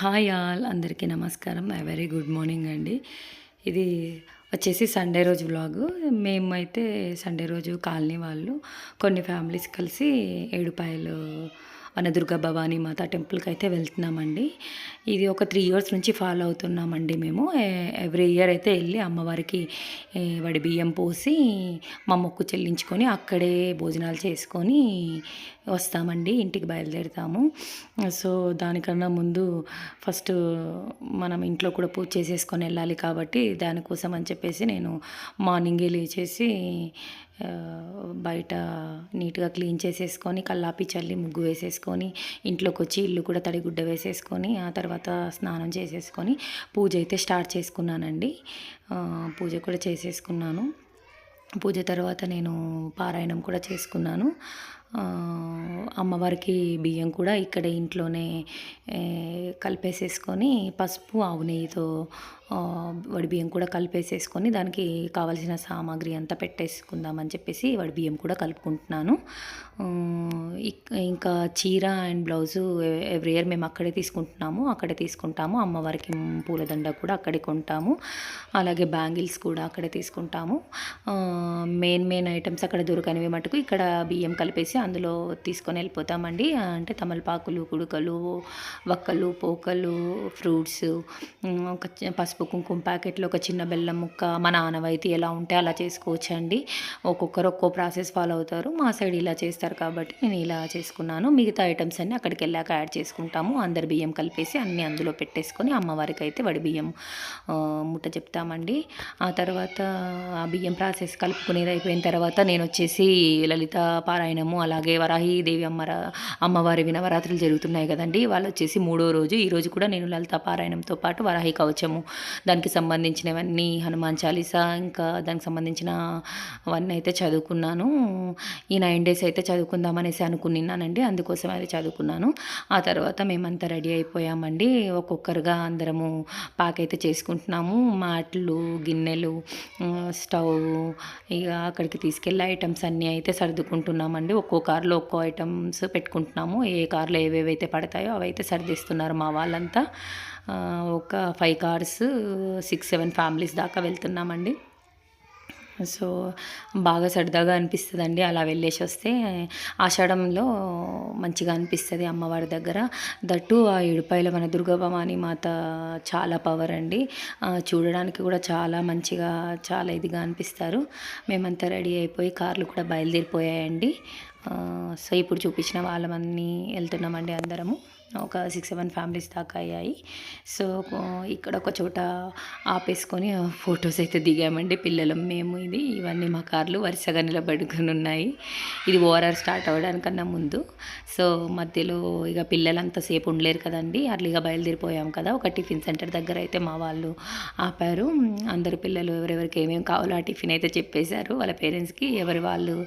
Hi all అందరికీ నమస్కారం. I very good morning అండి. ఇది వచ్చేసి సండే రోజు వ్లాగు మేమైతే సండే రోజు కాలనీ వాళ్ళు కొన్ని ఫ్యామిలీస్ కలిసి ఏడుపాయలు వనదుర్గ భవానీ మాత టెంపుల్కి అయితే వెళ్తున్నామండి. ఇది ఒక త్రీ ఇయర్స్ నుంచి ఫాలో అవుతున్నామండి మేము. ఎవ్రీ ఇయర్ అయితే వెళ్ళి అమ్మవారికి వడి బియ్యం పోసి మా మొక్కు చెల్లించుకొని అక్కడే భోజనాలు చేసుకొని వస్తామండి ఇంటికి బయలుదేరుతాము. సో దానికన్నా ముందు ఫస్ట్ మనం ఇంట్లో కూడా పూజ చేసేసుకొని వెళ్ళాలి కాబట్టి దానికోసం అని చెప్పేసి నేను మార్నింగే లేచేసి బయట నీట్గా క్లీన్ చేసేసుకొని కల్లాపి చల్లి ముగ్గు వేసేసుకొని ఇంట్లోకి వచ్చి ఇల్లు కూడా తడిగుడ్డ వేసేసుకొని ఆ తర్వాత స్నానం చేసేసుకొని పూజ అయితే స్టార్ట్ చేసుకున్నానండి. పూజ కూడా చేసేసుకున్నాను. పూజ తర్వాత నేను పారాయణం కూడా చేసుకున్నాను. అమ్మవారికి బియ్యం కూడా ఇక్కడ ఇంట్లోనే కలిపేసేసుకొని పసుపు ఆవు నెయ్యితో వడి బియ్యం కూడా కలిపేసేసుకొని దానికి కావాల్సిన సామాగ్రి అంతా పెట్టేసుకుందామని చెప్పేసి వడి బియ్యం కూడా కలుపుకుంటున్నాను. ఇంకా చీర అండ్ బ్లౌజు ఎవ్రీ ఇయర్ మేము అక్కడే తీసుకుంటున్నాము. అక్కడే తీసుకుంటాము. అమ్మవారికి పూలదండ కూడా అక్కడే కొంటాము. అలాగే బ్యాంగిల్స్ కూడా అక్కడే తీసుకుంటాము. మెయిన్ మెయిన్ ఐటమ్స్ అక్కడ దొరకనివి మటుకు ఇక్కడ బియ్యం కలిపేసి అందులో తీసుకొని వెళ్ళిపోతామండి. అంటే తమలపాకులు కుడుకలు వక్కలు పోకలు ఫ్రూట్స్ పసుపు ఒక పసుపు కుంకుమ ప్యాకెట్లో ఒక చిన్న బెల్లం ముక్క మన ఆనవాయితీ ఎలా ఉంటే అలా చేసుకోవచ్చండి. ఒక్కొక్కరు ఒక్కో ప్రాసెస్ ఫాలో అవుతారు. మా సైడ్ ఇలా చేస్తారు కాబట్టి నేను ఇలా చేసుకున్నాను. మిగతా ఐటమ్స్ అన్నీ అక్కడికి వెళ్ళాక యాడ్ చేసుకుంటాము. అందరి బియ్యం కలిపేసి అన్నీ అందులో పెట్టేసుకొని అమ్మవారికి అయితే వడి బియ్యం ముట్ట చెప్తామండి. ఆ తర్వాత ఆ బియ్యం ప్రాసెస్ కలుపుకునేది అయిపోయిన తర్వాత నేను వచ్చేసి లలిత పారాయణము అలాగే వరాహి దేవి అమ్మర అమ్మవారి వినవరాత్రులు జరుగుతున్నాయి కదండి. వాళ్ళు వచ్చేసి మూడో రోజు. ఈరోజు కూడా నేను లలిత పారాయణంతో పాటు వరాహి కవచము దానికి సంబంధించినవన్నీ హనుమాన్ చాలీసా ఇంకా దానికి సంబంధించిన అవన్నీ అయితే చదువుకున్నాను. ఈ నైన్ డేస్ అయితే చదువుకుందామనేసి అనుకున్నానండి అందుకోసం అది చదువుకున్నాను. ఆ తర్వాత మేమంతా రెడీ అయిపోయామండి. ఒక్కొక్కరుగా అందరము పాక అయితే చేసుకుంటున్నాము. మాటలు గిన్నెలు స్టవ్ ఇక అక్కడికి తీసుకెళ్ళే ఐటమ్స్ అన్నీ అయితే సర్దుకుంటున్నామండి. ఒక్కో కార్లో ఒక్కో ఐటమ్స్ పెట్టుకుంటున్నాము. ఏ కార్లో ఏవేవైతే పడతాయో అవైతే సర్దిస్తున్నారు మా వాళ్ళంతా. ఒక five cars six seven families దాకా వెళ్తున్నామండి. సో బాగా సరదాగా అనిపిస్తుందండి. అలా వెళ్ళేసి వస్తే ఆషాఢంలో మంచిగా అనిపిస్తుంది అమ్మవారి దగ్గర. దట్టు ఆ ఏడుపాయల మన దుర్గభవాని మాత చాలా పవర్ అండి. చూడడానికి కూడా చాలా మంచిగా చాలా ఇదిగా అనిపిస్తారు. మేమంతా రెడీ అయిపోయి కార్లు కూడా బయలుదేరిపోయాయండి. సో ఇప్పుడు చూపించిన వాళ్ళమన్నీ వెళ్తున్నామండి అందరము. ఒక సిక్స్ సెవెన్ ఫ్యామిలీస్ దాకా అయ్యాయి. సో ఇక్కడ ఒక చోట ఆపేసుకొని ఫొటోస్ అయితే దిగామండి పిల్లలం మేము ఇది. ఇవన్నీ మా కార్లు వరుసగా నిలబడుకుని ఉన్నాయి. ఇది ఓఆర్ఆర్ స్టార్ట్ అవ్వడానికన్నా ముందు. సో మధ్యలో ఇక పిల్లలంతసేపు ఉండలేరు కదండి. అర్లీగా బయలుదేరిపోయాం కదా. ఒక టిఫిన్ సెంటర్ దగ్గర అయితే మా వాళ్ళు ఆపారు. అందరు పిల్లలు ఎవరెవరికి ఏమేమి కావాలో ఆ టిఫిన్ అయితే చెప్పేశారు. వాళ్ళ పేరెంట్స్కి ఎవరి వాళ్ళు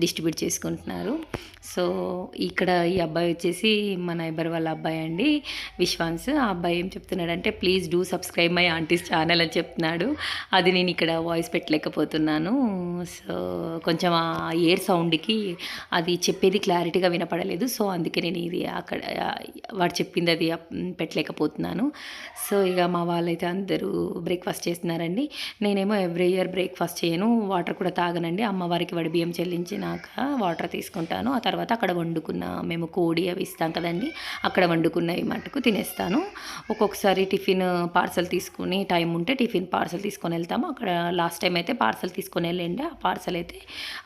డిస్ట్రిబ్యూట్ చేసుకుంటున్నారు. సో ఇక్కడ ఈ అబ్బాయి వచ్చేసి మన నైబర్ వాళ్ళ అబ్బాయి అండి. విశ్వాన్స్ ఆ అబ్బాయి ఏం చెప్తున్నాడంటే please do subscribe my aunty's channel అని చెప్తున్నాడు. అది నేను ఇక్కడ వాయిస్ పెట్టలేకపోతున్నాను. సో కొంచెం ఆ ఎయిర్ సౌండ్కి అది చెప్పేది క్లారిటీగా వినపడలేదు. సో అందుకే నేను ఇది అక్కడ వాడు చెప్పింది అది పెట్టలేకపోతున్నాను. సో ఇక మా వాళ్ళైతే అందరూ బ్రేక్ఫాస్ట్ చేస్తున్నారండి. నేనేమో ఎవ్రీ ఇయర్ బ్రేక్ఫాస్ట్ చేయను. వాటర్ కూడా తాగనండి. అమ్మవారికి వడి బియ్యం చెల్లించినాక వాటర్ తీసుకుంటాను. ఆ తర్వాత అక్కడ వండుకున్న మేము కోడి అవి ఇస్తాం కదండి. అక్కడ వండుకున్నవి మటుకు తినేస్తాను. ఒక్కొక్కసారి టిఫిన్ పార్సల్ తీసుకుని టైం ఉంటే టిఫిన్ పార్సల్ తీసుకొని వెళ్తాము. అక్కడ లాస్ట్ టైం అయితే పార్సల్ తీసుకొని వెళ్ళండి. ఆ పార్సల్ అయితే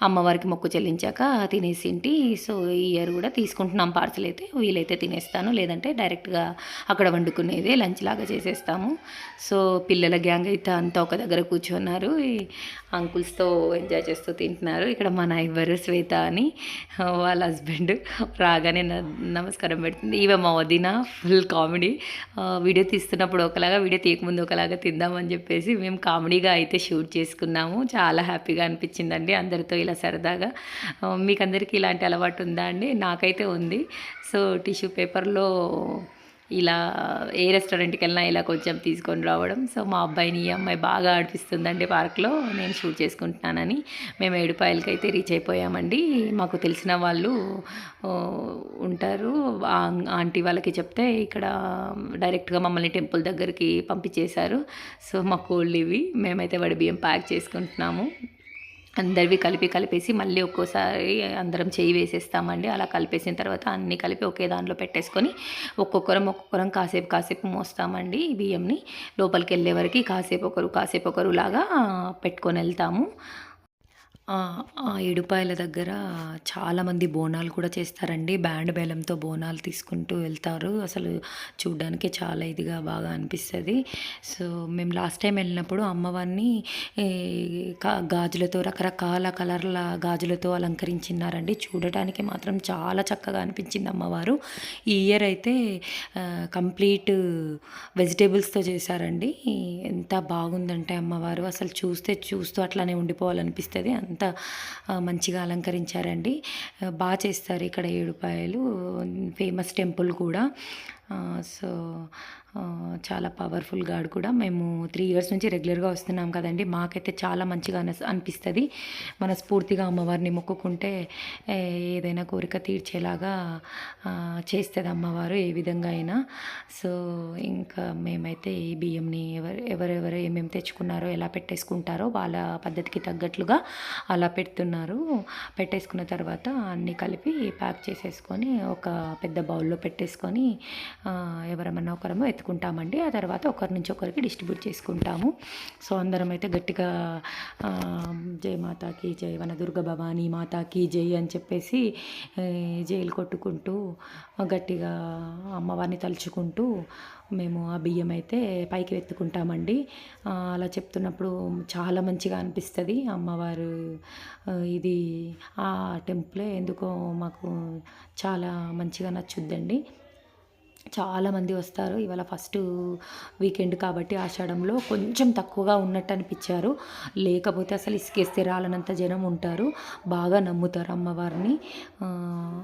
అమ్మవారికి మొక్కు చెల్లించాక తినేసింటి సో ఈ ఇయర్ కూడా తీసుకుంటున్నాం పార్సల్ అయితే. వీలైతే తినేస్తాను. లేదంటే డైరెక్ట్గా అక్కడ వండుకునేదే లంచ్ లాగా చేసేస్తాము. సో పిల్లల గ్యాంగ్ అయితే అంతా ఒక దగ్గర కూర్చున్నారు. అంకుల్స్తో ఎంజాయ్ చేస్తూ తింటున్నారు. ఇక్కడ మా నైబర్ శ్వేత అని వాళ్ళ హస్బెండ్ రాగానే న- నమస్కారం పెడుతుంది. ఇవ మా వదిన ఫుల్ కామెడీ వీడియో తీస్తున్నప్పుడు ఒకలాగా వీడియో తీయకముందు ఒకలాగా తిందామని చెప్పేసి మేము కామెడీగా అయితే షూట్ చేసుకున్నాము. చాలా హ్యాపీగా అనిపించిందండి అందరితో ఇలా సరదాగా. మీకు అందరికీ ఇలాంటి అలవాటు ఉందా అండి? నాకైతే ఉంది. సో టిష్యూ పేపర్లో ఇలా ఏ రెస్టారెంట్కి వెళ్ళినా ఇలా కొంచెం తీసుకొని రావడం. సో మా అబ్బాయిని ఈ అమ్మాయి బాగా ఆడిపిస్తుందండి పార్క్లో. నేను షూట్ చేసుకుంటున్నానని మేము ఏడుపాయలకి అయితే రీచ్ అయిపోయామండి. మాకు తెలిసిన వాళ్ళు ఉంటారు. ఆంటీ వాళ్ళకి చెప్తే ఇక్కడ డైరెక్ట్గా మమ్మల్ని టెంపుల్ దగ్గరికి పంపించేశారు. సో మా కోళ్ళు ఇవి. మేమైతే వడి బియ్యం ప్యాక్ చేసుకుంటున్నాము. అందరివి కలిపి కలిపేసి మళ్ళీ ఒక్కోసారి అందరం చేయి వేసేస్తామండి. అలా కలిపేసిన తర్వాత అన్నీ కలిపి ఒకే దాంట్లో పెట్టేసుకొని ఒక్కొక్కరం ఒక్కొక్కరం కాసేపు కాసేపు మోస్తామండి బియ్యంని. లోపలికి వెళ్ళే వరకు కాసేపు ఒకరు కాసేపు ఒకరు లాగా పెట్టుకొని వెళ్తాము. ఆ, ఏడుపాయల దగ్గర చాలామంది బోనాలు కూడా చేస్తారండి. బ్యాండ్ బేలంతో బోనాలు తీసుకుంటూ వెళ్తారు. అసలు చూడ్డానికి చాలా ఇదిగా బాగా అనిపిస్తుంది. సో మేము లాస్ట్ టైం వెళ్ళినప్పుడు అమ్మవారిని కా- గాజులతో రకరకాల కలర్ల గాజులతో అలంకరించినారండి చూడటానికి మాత్రం చాలా చక్కగా అనిపించింది అమ్మవారు. ఈ ఇయర్ అయితే కంప్లీట్ వెజిటేబుల్స్తో చేశారండి. ఎంత బాగుందంటే అమ్మవారు. అసలు చూస్తే చూస్తూ అట్లానే ఉండిపోవాలనిపిస్తుంది. అంత ఎంత మంచిగా అలంకరించారండి. బాగా చేస్తారు ఇక్కడ ఏడుపాయలు. ఫేమస్ టెంపుల్ కూడా. సో చాలా పవర్ఫుల్ గాడ్ కూడా. మేము త్రీ ఇయర్స్ నుంచి రెగ్యులర్గా వస్తున్నాం కదండి. మాకైతే చాలా మంచిగా అనిస్ అనిపిస్తుంది. మనస్ఫూర్తిగా అమ్మవారిని మొక్కుకుంటే ఏదైనా కోరిక తీర్చేలాగా చేస్తుంది అమ్మవారు ఏ విధంగా అయినా. సో ఇంకా మేమైతే ఈ బియ్యంని ఎవరు ఎవరెవరు ఏమేమి తెచ్చుకున్నారో ఎలా పెట్టేసుకుంటారో వాళ్ళ పద్ధతికి తగ్గట్లుగా అలా పెడుతున్నారు. పెట్టేసుకున్న తర్వాత అన్నీ కలిపి ప్యాక్ చేసేసుకొని ఒక పెద్ద బౌల్లో పెట్టేసుకొని ఎవరమన్నా ఒకరమో ఎత్తుకుంటామండి. ఆ తర్వాత ఒకరి నుంచి ఒకరికి డిస్ట్రిబ్యూట్ చేసుకుంటాము. సో అందరం అయితే గట్టిగా ఆ, జై మాతాకి జై వన దుర్గ భవానీ మాతాకి జై అని చెప్పేసి జైలు కొట్టుకుంటూ గట్టిగా అమ్మవారిని తలుచుకుంటూ మేము ఆ బియ్యం అయితే పైకి ఎత్తుకుంటామండి అలా చెప్తున్నప్పుడు చాలా మంచిగా అనిపిస్తుంది. అమ్మవారు ఇది ఆ టెంపులే ఎందుకో మాకు చాలా మంచిగా నచ్చుద్దండి. చాలామంది వస్తారు. ఇవాళ ఫస్ట్ వీకెండ్ కాబట్టి ఆషాఢంలో కొంచెం తక్కువగా ఉన్నట్టు అనిపించారు లేకపోతే అసలు ఇసుకేస్తే రాలనంత జనం ఉంటారు. బాగా నమ్ముతారు అమ్మవారిని.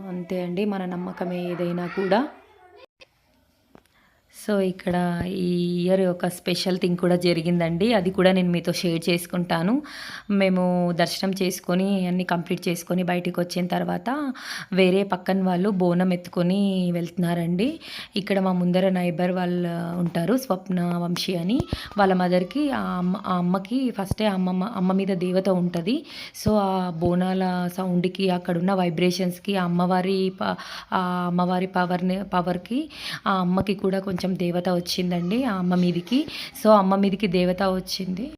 అంతే అండి. మన నమ్మకమే ఏదైనా కూడా. సో ఇక్కడ ఈ ఇయర్ ఒక స్పెషల్ థింగ్ కూడా జరిగిందండి. అది కూడా నేను మీతో షేర్ చేసుకుంటాను. మేము దర్శనం చేసుకొని అన్నీ కంప్లీట్ చేసుకొని బయటికి వచ్చిన తర్వాత వేరే పక్కన వాళ్ళు బోనం ఎత్తుకొని వెళ్తున్నారండి. ఇక్కడ మా ముందర నైబర్ వాళ్ళు ఉంటారు స్వప్న వంశీ అని. వాళ్ళ మదర్కి ఆ అమ్మ ఆ అమ్మకి ఫస్టే అమ్మమ్మ అమ్మ మీద దేవత ఉంటుంది. సో ఆ బోనాల సౌండ్కి అక్కడున్న వైబ్రేషన్స్కి ఆ అమ్మవారి ప- ఆ అమ్మవారి పవర్ని పవర్కి ఆ అమ్మకి కూడా కొంచెం దేవత వచ్చిందండి ఆ అమ్మ మీదికి. సో అమ్మ మీదికి దేవత వచ్చింది.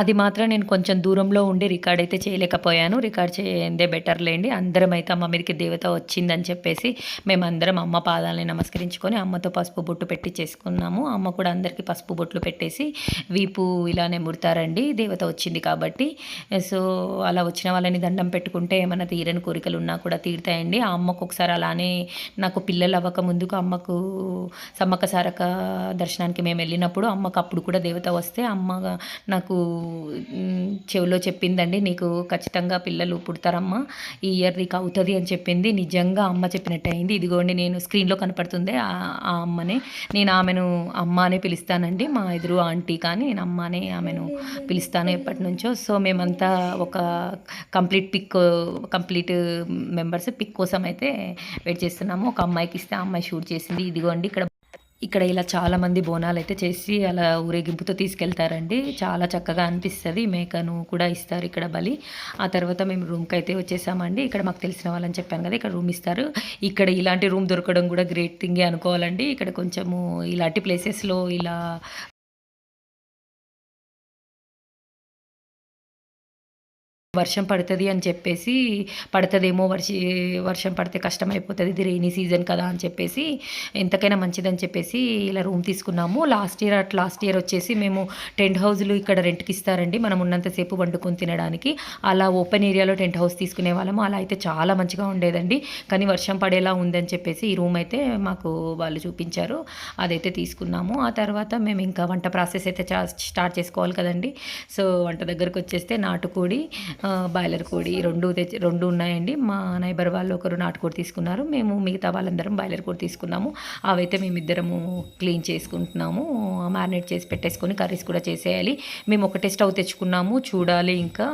అది మాత్రం నేను కొంచెం దూరంలో ఉండి రికార్డ్ అయితే చేయలేకపోయాను. రికార్డ్ చేయందే బెటర్ లేండి. అందరం అయితే అమ్మ మీదకి దేవత వచ్చిందని చెప్పేసి మేమందరం అమ్మ పాదాలని నమస్కరించుకొని అమ్మతో పసుపు బొట్టు పెట్టి చేసుకున్నాము. అమ్మ కూడా అందరికీ పసుపు బొట్లు పెట్టేసి వీపు ఇలానే ముడతారండి. దేవత వచ్చింది కాబట్టి. సో అలా వచ్చిన వాళ్ళని దండం పెట్టుకుంటే ఏమైనా తీరని కోరికలు ఉన్నా కూడా తీరుతాయండి. ఆ అమ్మకు ఒకసారి అలానే నాకు పిల్లలు అవ్వక ముందుకు అమ్మకు సమ్మక్క సారక దర్శనానికి మేము వెళ్ళినప్పుడు అమ్మకు అప్పుడు కూడా దేవత వస్తే అమ్మ నాకు చెవిలో చెప్పిందండి నీకు ఖచ్చితంగా పిల్లలు పుడతారమ్మా ఈ ఇయర్ నీకు అవుతుంది అని చెప్పింది. నిజంగా అమ్మ చెప్పినట్టు అయింది. ఇదిగోండి నేను స్క్రీన్లో కనపడుతుంది. ఆ అమ్మనే నేను ఆమెను అమ్మ అనే పిలుస్తానండి. మా ఎదురు ఆంటీ కానీ నేను అమ్మ అనే ఆమెను పిలుస్తాను ఎప్పటి నుంచో. సో మేమంతా ఒక complete pic complete members pic కోసం అయితే వెయిట్ చేస్తున్నాము. ఒక అమ్మాయికి ఇస్తే ఆ అమ్మాయి షూట్ చేసింది. ఇదిగోండి ఇక్కడ ఇక్కడ ఇలా చాలామంది బోనాలు అయితే చేసి అలా ఊరేగింపుతో తీసుకెళ్తారండి. చాలా చక్కగా అనిపిస్తుంది. మేకను కూడా ఇస్తారు ఇక్కడ బలి. ఆ తర్వాత మేము రూమ్కి అయితే వచ్చేసామండి. ఇక్కడ మాకు తెలిసిన వాళ్ళని చెప్పాను కదా ఇక్కడ రూమ్ ఇస్తారు. ఇక్కడ ఇలాంటి రూమ్ దొరకడం కూడా గ్రేట్ థింగే అనుకోవాలండి. ఇక్కడ కొంచెము ఇలాంటి ప్లేసెస్లో ఇలా వర్షం పడుతుంది అని చెప్పేసి పడుతుందేమో వర్ష వర్షం పడితే కష్టం అయిపోతుంది ఇది రెయినీ సీజన్ కదా అని చెప్పేసి ఎంతకైనా మంచిదని చెప్పేసి ఇలా రూమ్ తీసుకున్నాము. Last year at last year వచ్చేసి మేము టెంట్ హౌస్లు ఇక్కడ రెంట్కి ఇస్తారండి మనం ఉన్నంతసేపు వండుకొని తినడానికి. అలా ఓపెన్ ఏరియాలో టెంట్ హౌస్ తీసుకునే వాళ్ళము. అలా అయితే చాలా మంచిగా ఉండేదండి. కానీ వర్షం పడేలా ఉందని చెప్పేసి ఈ రూమ్ అయితే మాకు వాళ్ళు చూపించారు. అదైతే తీసుకున్నాము. ఆ తర్వాత మేము ఇంకా వంట ప్రాసెస్ అయితే స్టార్ట్ చేసుకోవాలి కదండి. సో వంట దగ్గరకు వచ్చేస్తే నాటుకోడి బాయిలర్ కోడి రెండు తెచ్చి రెండు ఉన్నాయండి. మా నైబర్ వాళ్ళు ఒకరు నాటుకోడి తీసుకున్నారు. మేము మిగతా వాళ్ళందరం బాయిలర్ కోడి తీసుకున్నాము. అవైతే మేమిద్దరము క్లీన్ చేసుకుంటున్నాము. మ్యారినేట్ చేసి పెట్టేసుకొని కర్రీస్ కూడా చేసేయాలి. మేము ఒకటే స్టవ్ తెచ్చుకున్నాము. చూడాలి ఇంకా.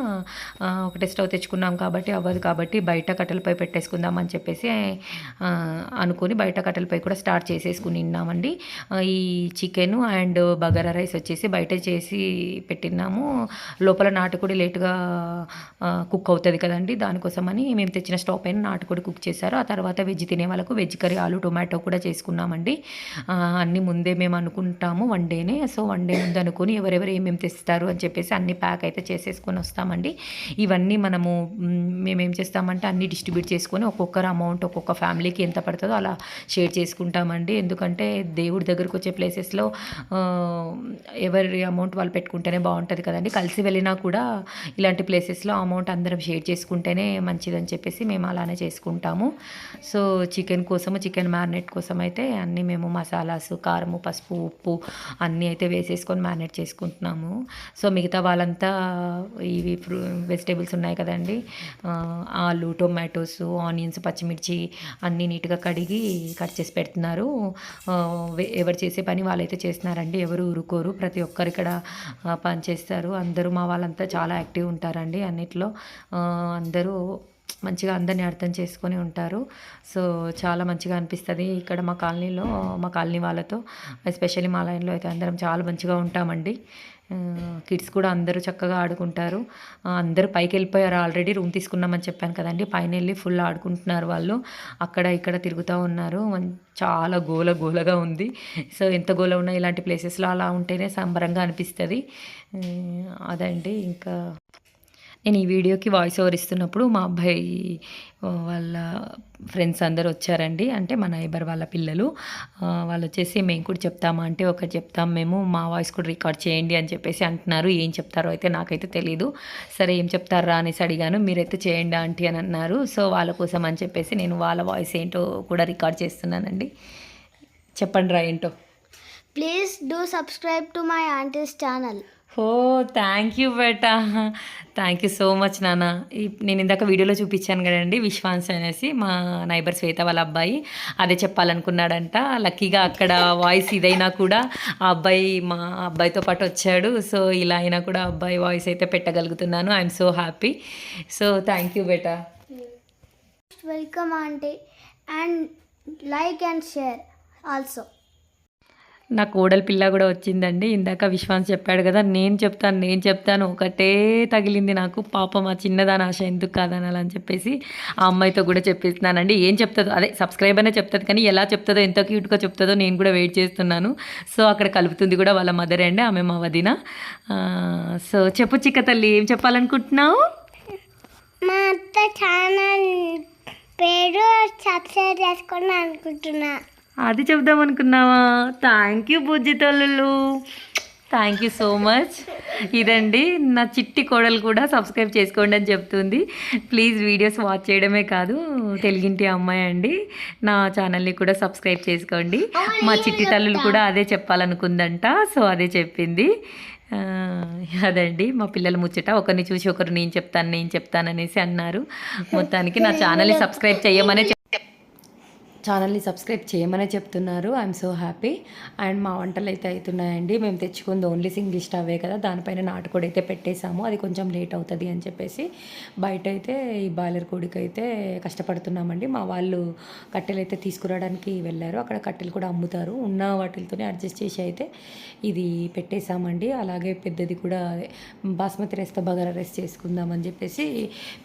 ఒకటే స్టవ్ తెచ్చుకున్నాం కాబట్టి అవ్వదు కాబట్టి బయట కట్టెలపై పెట్టేసుకుందాం అని చెప్పేసి అనుకుని అనుకొని బయట కట్టెలపై కూడా స్టార్ట్ చేసేసుకుని ఉన్నామండి ఈ చికెన్ అండ్ బగారా రైస్ వచ్చేసి బయట చేసి పెట్టినాము లోపల నాటుకోడి లేటుగా కుక్ అవుతుంది కదండి దానికోసమని మేము తెచ్చిన స్టవ్ పైన నాటుకోడి కుక్ చేశారు. ఆ తర్వాత వెజ్ తినే వాళ్ళకు వెజ్ కర్రీ ఆలు టొమాటో కూడా చేసుకున్నామండి. అన్నీ ముందే మేము అనుకుంటాము వన్ డేనే సో వన్ డే ముందు అనుకుని ఎవరెవరు ఏమేమి తెస్తారు అని చెప్పేసి అన్ని ప్యాక్ అయితే చేసేసుకొని వస్తామండి. ఇవన్నీ మనము మేమేం చేస్తామంటే అన్ని డిస్ట్రిబ్యూట్ చేసుకొని ఒక్కొక్కరు అమౌంట్ ఒక్కొక్క ఫ్యామిలీకి ఎంత పడుతుందో అలా షేర్ చేసుకుంటామండి. ఎందుకంటే దేవుడి దగ్గరకు వచ్చే ప్లేసెస్లో ఎవరి అమౌంట్ వాళ్ళు పెట్టుకుంటేనే బాగుంటుంది కదండి. కలిసి వెళ్ళినా కూడా ఇలాంటి ప్లేసెస్లో అమౌంట్ అందరం షేర్ చేసుకుంటేనే మంచిదని చెప్పేసి మేము అలానే చేసుకుంటాము. సో చికెన్ కోసము చికెన్ మ్యారినేట్ కోసం అయితే అన్నీ మేము మసాలాస్ కారము పసుపు ఉప్పు అన్నీ అయితే వేసేసుకొని మ్యారినేట్ చేసుకుంటున్నాము. సో మిగతా వాళ్ళంతా ఇవి ఫ్రూ వెజిటేబుల్స్ ఉన్నాయి కదండి. ఆలు టొమాటోస్ ఆనియన్స్ పచ్చిమిర్చి అన్నీ నీట్గా కడిగి కట్ చేసి పెడుతున్నారు. ఎవరు చేసే పని వాళ్ళైతే చేస్తున్నారండి. ఎవరు ఊరుకోరు. ప్రతి ఒక్కరు ఇక్కడ పనిచేస్తారు. పని చేస్తారు అందరూ మా వాళ్ళంతా చాలా యాక్టివ్ ఉంటారండి. అన్నిట్లో అందరూ మంచిగా అందరినీ అర్థం చేసుకొని ఉంటారు. సో చాలా మంచిగా అనిపిస్తుంది. ఇక్కడ మా కాలనీలో మా కాలనీ వాళ్ళతో ఎస్పెషల్లీ మా లైన్లో అయితే అందరం చాలా మంచిగా ఉంటామండి. కిడ్స్ కూడా అందరూ చక్కగా ఆడుకుంటారు. అందరూ పైకి వెళ్ళిపోయారు. ఆల్రెడీ రూమ్ తీసుకున్నామని చెప్పాను కదండి. పైన వెళ్ళి ఫుల్ ఆడుకుంటున్నారు వాళ్ళు. అక్కడ ఇక్కడ తిరుగుతూ ఉన్నారు. చాలా గోల గోలగా ఉంది. సో ఎంత గోల ఉన్నా ఇలాంటి ప్లేసెస్లో అలా ఉంటేనే సంబరంగా అనిపిస్తుంది. అదండి. ఇంకా నేను ఈ వీడియోకి వాయిస్ ఓవర్ ఇస్తున్నప్పుడు మా అబ్బాయి వాళ్ళ ఫ్రెండ్స్ అందరు వచ్చారండి. అంటే మా నైబర్ వాళ్ళ పిల్లలు. వాళ్ళు వచ్చేసి మేము కూడా చెప్తామా అంటే ఒకటి చెప్తాం మేము మా వాయిస్ కూడా రికార్డ్ చేయండి అని చెప్పేసి అంటున్నారు. ఏం చెప్తారో అయితే నాకైతే తెలియదు సరే ఏం చెప్తారా అనేసి అడిగాను. మీరైతే చేయండి ఆంటీ అని అన్నారు. సో వాళ్ళ కోసం అని చెప్పేసి నేను వాళ్ళ వాయిస్ ఏంటో కూడా రికార్డ్ చేస్తున్నానండి. చెప్పండి రా ఏంటో. Please do subscribe to my aunty's channel oh thank you beta. Thank you so much నాన్న. ఈ- నేను ఇందాక వీడియోలో చూపించాను కదండి విశ్వాన్స్ అనేసి మా నైబర్ శ్వేత వాళ్ళ అబ్బాయి. అదే చెప్పాలనుకున్నాడంట. లక్కీగా అక్కడ వాయిస్ ఇదైనా కూడా ఆ అబ్బాయి మా అబ్బాయితో పాటు వచ్చాడు. సో ఇలా అయినా కూడా అబ్బాయి వాయిస్ అయితే పెట్టగలుగుతున్నాను. I'm so happy so thank you beta. Welcome aunty and like and share also నా కోడలి పిల్ల కూడా వచ్చిందండి. ఇందాక విశ్వాన్స్ చెప్పాడు కదా నేను చెప్తాను నేను చెప్తాను. ఒకటే తగిలింది నాకు. పాపం ఆ చిన్నదాని ఆశ ఎందుకు కాదనాలని చెప్పేసి ఆ అమ్మాయితో కూడా చెప్పిస్తున్నానండి. ఏం చెప్తుందో అదే సబ్స్క్రైబ్ అనే చెప్తుంది కానీ ఎలా చెప్తుందో ఎంత క్యూట్గా చెప్తుందో నేను కూడా వెయిట్ చేస్తున్నాను. సో అక్కడ కలుపుతుంది కూడా వాళ్ళ మదర్ అండి ఆమె మా వదిన. సో చెప్పు చిక్క తల్లి ఏం చెప్పాలనుకుంటున్నావు? మా అత్త ఛానల్ పేరు సబ్స్క్రైబ్ చేసుకొని అనుకుంటున్నా. అది చెప్దాం అనుకున్నావా? థ్యాంక్ యూ బుజ్జి తల్లులు. థ్యాంక్ యూ సో మచ్ ఇదండి నా చిట్టి కోడలు కూడా సబ్స్క్రైబ్ చేసుకోండి అని చెప్తుంది. ప్లీజ్ వీడియోస్ వాచ్ చేయడమే కాదు తెలుగింటి అమ్మాయి అండి. నా ఛానల్ని కూడా సబ్స్క్రైబ్ చేసుకోండి. మా చిట్టి తల్లులు కూడా అదే చెప్పాలనుకుందంట సో అదే చెప్పింది. అదండి మా పిల్లల ముచ్చట. ఒకరిని చూసి ఒకరు నేను చెప్తాను నేను చెప్తాను అనేసి అన్నారు. మొత్తానికి నా ఛానల్ని సబ్స్క్రైబ్ చేయమనే ఛానల్ని సబ్స్క్రైబ్ చేయమనే చెప్తున్నారు. ఐఎమ్ సో హ్యాపీ అండ్ మా వంటలు అయితే అవుతున్నాయండి. మేము తెచ్చుకుంది ఓన్లీ సింగిల్ స్టవే కదా. దానిపైన నాటుకోడి అయితే పెట్టేశాము. అది కొంచెం లేట్ అవుతుంది అని చెప్పేసి బయట అయితే ఈ బాయిలర్ కోడికి అయితే కష్టపడుతున్నామండి. మా వాళ్ళు కట్టెలు అయితే తీసుకురావడానికి వెళ్ళారు. అక్కడ కట్టెలు కూడా అమ్ముతారు. ఉన్న వాటితోనే అడ్జస్ట్ చేసి అయితే ఇది పెట్టేశామండి. అలాగే పెద్దది కూడా బాస్మతి రైస్తో బగారా రైస్ చేసుకుందామని చెప్పేసి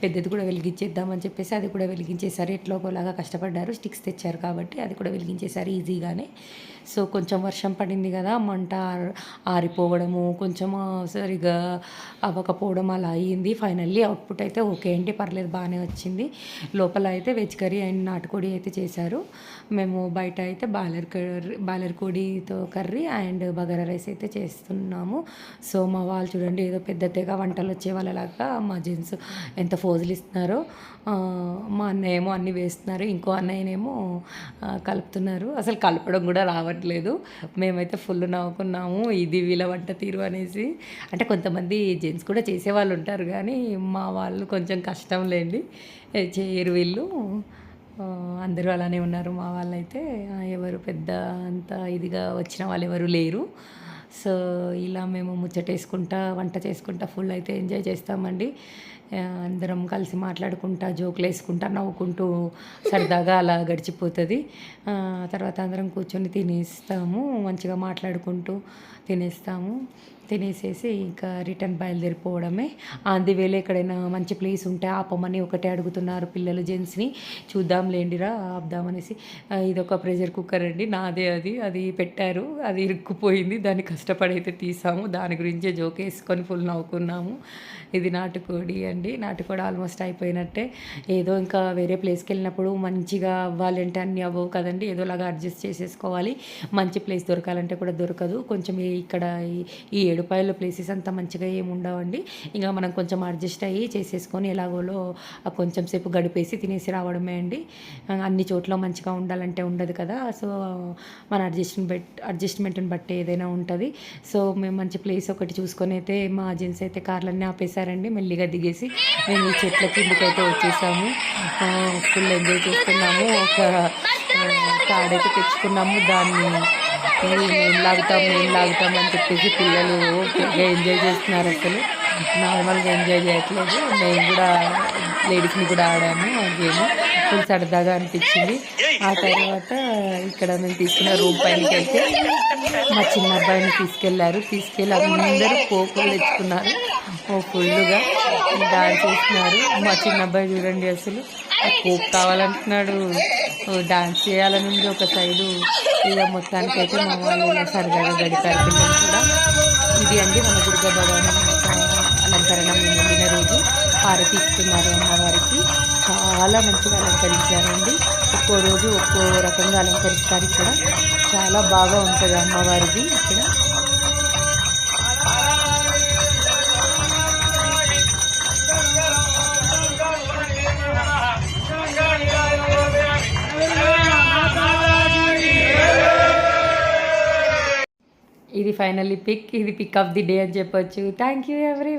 పెద్దది కూడా వెలిగించేద్దామని చెప్పేసి అది కూడా వెలిగించేసారు ఎట్లా ఒకలాగా కష్టపడ్డారు. స్టిక్స్ తెచ్చారు. కాబట్టి అది కూడా వెలిగించేశారు ఈజీగానే. సో కొంచెం వర్షం పడింది కదా మంట ఆరిపోవడము కొంచెం సరిగా అవ్వకపోవడం అలా అయ్యింది. ఫైనల్లీ అవుట్పుట్ అయితే ఓకే అండి పర్లేదు బాగానే వచ్చింది. లోపల అయితే వెజ్ కర్రీ అండ్ నాటుకోడి అయితే చేశారు. మేము బయట అయితే బాయిలర్ కర్రీ బాయిలర్ కోడితో కర్రీ అండ్ బగారా రైస్ అయితే చేస్తున్నాము. సో మా వాళ్ళు చూడండి ఏదో పెద్ద తెగ వంటలు వచ్చే వాళ్ళలాగా మా జెంట్స్ ఎంత ఫోజులు ఇస్తున్నారో మా అన్నయ్య ఏమో అన్నీ వేస్తున్నారు ఇంకో అన్నయ్యనేమో కలుపుతున్నారు. అసలు కలపడం కూడా రావని అవ్వట్లేదు మేమైతే ఫుల్ నవ్వుకున్నాము ఇది వీళ్ళ వంట తీరు అనేసి. అంటే కొంతమంది జెంట్స్ కూడా చేసేవాళ్ళు ఉంటారు కానీ మా వాళ్ళు కొంచెం కష్టం లేండి. చేయరు వీళ్ళు. అందరూ అలానే ఉన్నారు మా వాళ్ళైతే. ఎవరు పెద్ద అంత ఇదిగా వచ్చిన వాళ్ళు ఎవరు లేరు. సో ఇలా మేము ముచ్చటేసుకుంటా వంట చేసుకుంటా ఫుల్ అయితే ఎంజాయ్ చేస్తామండి. అందరం కలిసి మాట్లాడుకుంటా జోకులు వేసుకుంటా నవ్వుకుంటూ సరదాగా అలా గడిచిపోతుంది. తర్వాత అందరం కూర్చొని తినేస్తాము మంచిగా మాట్లాడుకుంటూ తినేస్తాము. తినేసేసి ఇంకా రిటర్న్ బయలుదేరిపోవడమే. ఆన్ ది ఎక్కడైనా మంచి ప్లేస్ ఉంటే ఆపమని ఒకటే అడుగుతున్నారు పిల్లలు జెంట్స్ని. చూద్దాం లేండిరా ఆపుదామనేసి ఇదొక ఇది ఒక ప్రెషర్ కుక్కర్ అండి నాదే అది అది పెట్టారు అది ఇరుక్కుపోయింది. దాన్ని కష్టపడి అయితే తీసాము దాని గురించే జోక్ వేసుకొని ఫుల్ నవ్వుకున్నాము. ఇది నాటుకోడి అని అండి. కూడా ఆల్మోస్ట్ అయిపోయినట్టే. ఏదో ఇంకా వేరే ప్లేస్కి వెళ్ళినప్పుడు మంచిగా అవ్వాలంటే అన్నీ అవ్వవు కదండి. ఏదోలాగా అడ్జస్ట్ చేసేసుకోవాలి. మంచి ప్లేస్ దొరకాలంటే కూడా దొరకదు. కొంచెం ఇక్కడ ఈ- ఈ ఏడుపాయల ప్లేసెస్ అంతా మంచిగా ఏమి ఉండవండి. ఇంకా మనం కొంచెం అడ్జస్ట్ అయ్యి చేసేసుకొని ఎలాగోలో కొంచెం సేపు గడిపేసి తినేసి రావడమే అండి. అన్ని చోట్ల మంచిగా ఉండాలంటే ఉండదు కదా. సో మన అడ్జస్ట్మెంట్ బట్ అడ్జస్ట్మెంట్ని బట్టి ఏదైనా ఉంటుంది. సో మేము మంచి ప్లేస్ ఒకటి చూసుకొని అయితే మా జెంట్స్ అయితే కార్లన్నీ ఆపేశారండి. మెల్లిగా దిగేసి మేము ఈ చెట్ల కిందకైతే వచ్చేసాము. ఫుల్ ఎంజాయ్ చేస్తున్నాము. ఒక ఆ, తాడైతే తెచ్చుకున్నాము. దాన్ని మేము లాగుతాం మేము లాగుతాం అని చెప్పేసి పిల్లలు ఎంజాయ్ చేస్తున్నారు అసలు. నార్మల్గా ఎంజాయ్ చేయట్లేదు. మేము కూడా లేడీస్ని కూడా ఆడాము ఆ గేమ్ ఫుల్ సరదాగా అనిపించింది. ఆ తర్వాత ఇక్కడ మేము తీసుకున్న రూమ్ పైనకి అయితే మా చిన్న అబ్బాయిని తీసుకెళ్ళారు. తీసుకెళ్ళి అందరూ కోకులు తెచ్చుకున్నారు. ఓ ఫుల్గా డాన్స్ చేస్తున్నారు. మా చిన్న అబ్బాయి చూడండి అసలు. ఆ కావాలంటున్నాడు. డాన్స్ చేయాలని ఉంది ఒక సైడు. ఇక మొత్తానికి అయితే మా వాళ్ళు సరదాగా గడిపారు పిల్లలు కూడా. ఇది అండి మన దుర్గా భగవాన్ అలంకరణ మేము రోజు. ఆరతిస్తున్నారు అమ్మవారికి. చాలా మంచిగా అలంకరించారండి. ఒక్కో రోజు ఒక్కో రకంగా అలంకరిస్తారు ఇక్కడ. చాలా బాగా ఉంటుంది అమ్మవారిది ఇక్కడ. ఫైనల్లీ పిక్ ఇది పిక్ ఆఫ్ ది డే అని చెప్పొచ్చు. Thank you every